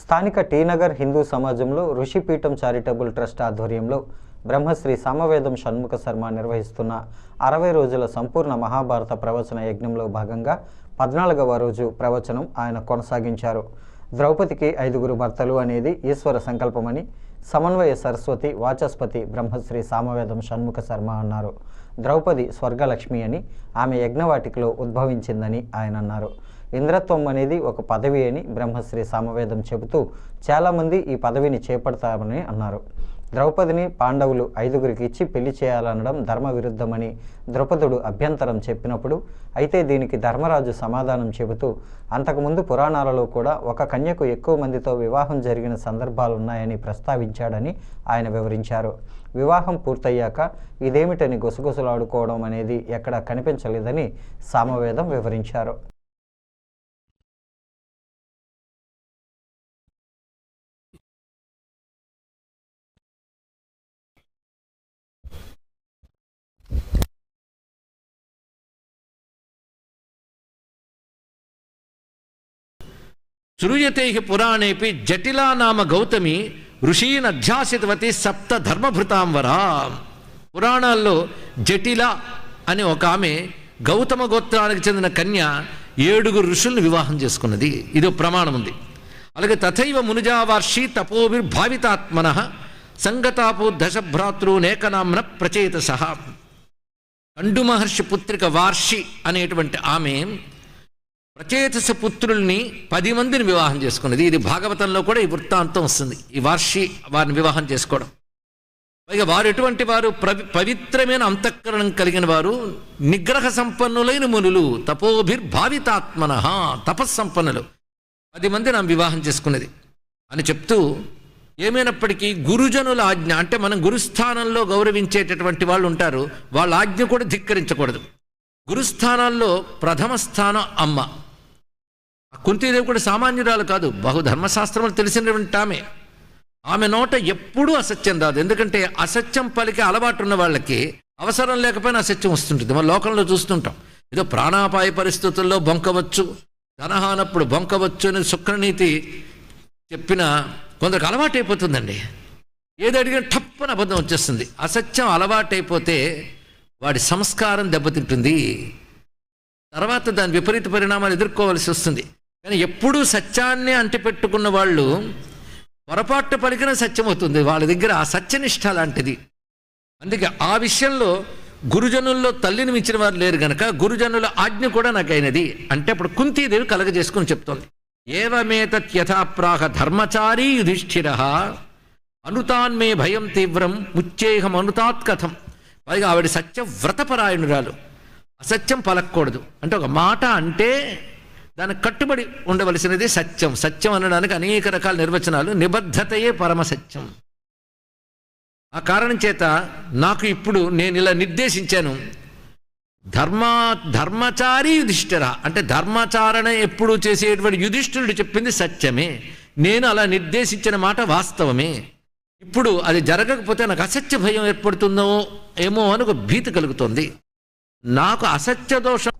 స్థానిక టీనగర్ హిందూ సమాజంలో Rishipeetham charitable trust ఆధ్వర్యంలో బ్రహ్మశ్రీ సమవేదం షణ్ముఖ శర్మ నిర్వహిస్తున్న అరవై రోజుల సంపూర్ణ మహాభారత ప్రవచన యజ్ఞంలో భాగంగా పద్నాలుగవ రోజు ప్రవచనం ఆయన కొనసాగించారు. ద్రౌపదికి ఐదుగురు భర్తలు అనేది ఈశ్వర సంకల్పమని సమన్వయ సరస్వతి వాచస్పతి బ్రహ్మశ్రీ సామవేదం షణ్ముఖ శర్మ అన్నారు. ద్రౌపది స్వర్గలక్ష్మి అని ఆమె యజ్ఞవాటికలో ఉద్భవించిందని ఆయన అన్నారు. ఇంద్రత్వం అనేది ఒక పదవి అని బ్రహ్మశ్రీ సామవేదం చెబుతూ చాలామంది ఈ పదవిని చేపడతామని అన్నారు. ద్రౌపదిని పాండవులు ఐదుగురికి ఇచ్చి పెళ్ళి చేయాలనడం ధర్మ విరుద్ధమని ద్రౌపదుడు అభ్యంతరం చెప్పినప్పుడు అయితే దీనికి ధర్మరాజు సమాధానం చెబుతూ అంతకుముందు పురాణాలలో కూడా ఒక కన్యకు ఎక్కువ మందితో వివాహం జరిగిన సందర్భాలున్నాయని ప్రస్తావించాడని ఆయన వివరించారు. వివాహం పూర్తయ్యాక ఇదేమిటని గుసగుసలాడుకోవడం అనేది ఎక్కడా కనిపించలేదని సామవేదం వివరించారు. శ్రూయతే పురాణేపి జటిలా నామ గౌతమి ఋషీన్ అధ్యాసితవతి సప్త ధర్మభృతాంవరా పురాణాల్లో జటిల అని ఒక ఆమె గౌతమ గోత్రానికి చెందిన కన్య ఏడుగురు ఋషుల్ని వివాహం చేసుకున్నది. ఇది ప్రమాణం ఉంది. అలాగే తథైవ మునుజావార్షి తపోవిర్భావితాత్మన సంగతాపో దశభ్రాతృ నేకనామ్న ప్రచేత సహా కండు మహర్షి పుత్రిక వార్షి అనేటువంటి ఆమె ప్రచేతస పుత్రుల్ని పది మందిని వివాహం చేసుకున్నది. ఇది భాగవతంలో కూడా ఈ వృత్తాంతం వస్తుంది. ఈ వార్షి వారిని వివాహం చేసుకోవడం. పైగా వారు ఎటువంటి వారు ప్రవి పవిత్రమైన అంతఃకరణం కలిగిన వారు నిగ్రహ సంపన్నులైన మునులు తపోభిర్భావితాత్మన తపస్సంపన్నులు. పది మందిని నా వివాహం చేసుకున్నది. అని చెప్తూ ఏమైనప్పటికీ గురుజనుల ఆజ్ఞ అంటే మనం గురుస్థానంలో గౌరవించేటటువంటి వాళ్ళు ఉంటారు వాళ్ళ ఆజ్ఞ కూడా ధిక్కరించకూడదు. గురుస్థానాల్లో ప్రథమ స్థానం అమ్మ. కుంతీదేవి కూడా సామాన్యురాలు కాదు. బహు ధర్మశాస్త్రములు తెలిసినటువంటి ఆమె ఆమె నోట ఎప్పుడూ అసత్యం రాదు. ఎందుకంటే అసత్యం పలికే అలవాటు ఉన్న వాళ్ళకి అవసరం లేకపోయినా అసత్యం వస్తుంటుంది. మన లోకంలో చూస్తుంటాం. ఏదో ప్రాణాపాయ పరిస్థితుల్లో బొంకవచ్చు. ధనహానప్పుడు బొంకవచ్చు అని శుక్రనీతి చెప్పిన కొందరికి అలవాటైపోతుందండి. ఏది అడిగిన టప్పన అబద్ధం వచ్చేస్తుంది. అసత్యం అలవాటైపోతే వాడి సంస్కారం దెబ్బతింటుంది. తర్వాత దాని విపరీత పరిణామాలు ఎదుర్కోవాల్సి వస్తుంది. కానీ ఎప్పుడూ సత్యాన్ని అంటిపెట్టుకున్న వాళ్ళు పొరపాటు పలికిన సత్యం అవుతుంది వాళ్ళ దగ్గర ఆ సత్యనిష్ట లాంటిది. అందుకే ఆ విషయంలో గురుజనుల్లో తల్లిని మించిన వారు లేరు గనక గురుజనుల ఆజ్ఞ కూడా నాకు అయినది. అంటే అప్పుడు కుంతీదేవి కలగజేసుకుని చెప్తోంది. ఏవమేతత్ యథాప్రాహ ధర్మచారీ యుధిష్ఠిర అనుతాన్మే భయం తీవ్రం ముచ్చేహం అనుతాత్కథం పైగా ఆవిడ సత్య వ్రతపరాయణురాలు అసత్యం పలకూడదు అంటే ఒక మాట అంటే దానికి కట్టుబడి ఉండవలసినది సత్యం. సత్యం అనడానికి అనేక రకాల నిర్వచనాలు. నిబద్ధతయే పరమ సత్యం ఆ కారణం చేత నాకు ఇప్పుడు నేను ఇలా నిర్దేశించాను. ధర్మ ధర్మచారి యుధిష్ఠిర. అంటే ధర్మాచారణ ఎప్పుడు చేసేటువంటి యుధిష్ఠిరుడు చెప్పింది సత్యమే. నేను అలా నిర్దేశించిన మాట వాస్తవమే. ఇప్పుడు అది జరగకపోతే నాకు అసత్య భయం ఏర్పడుతుందో ఏమో అని ఒక భీతి కలుగుతుంది. నాకు అసత్య దోషం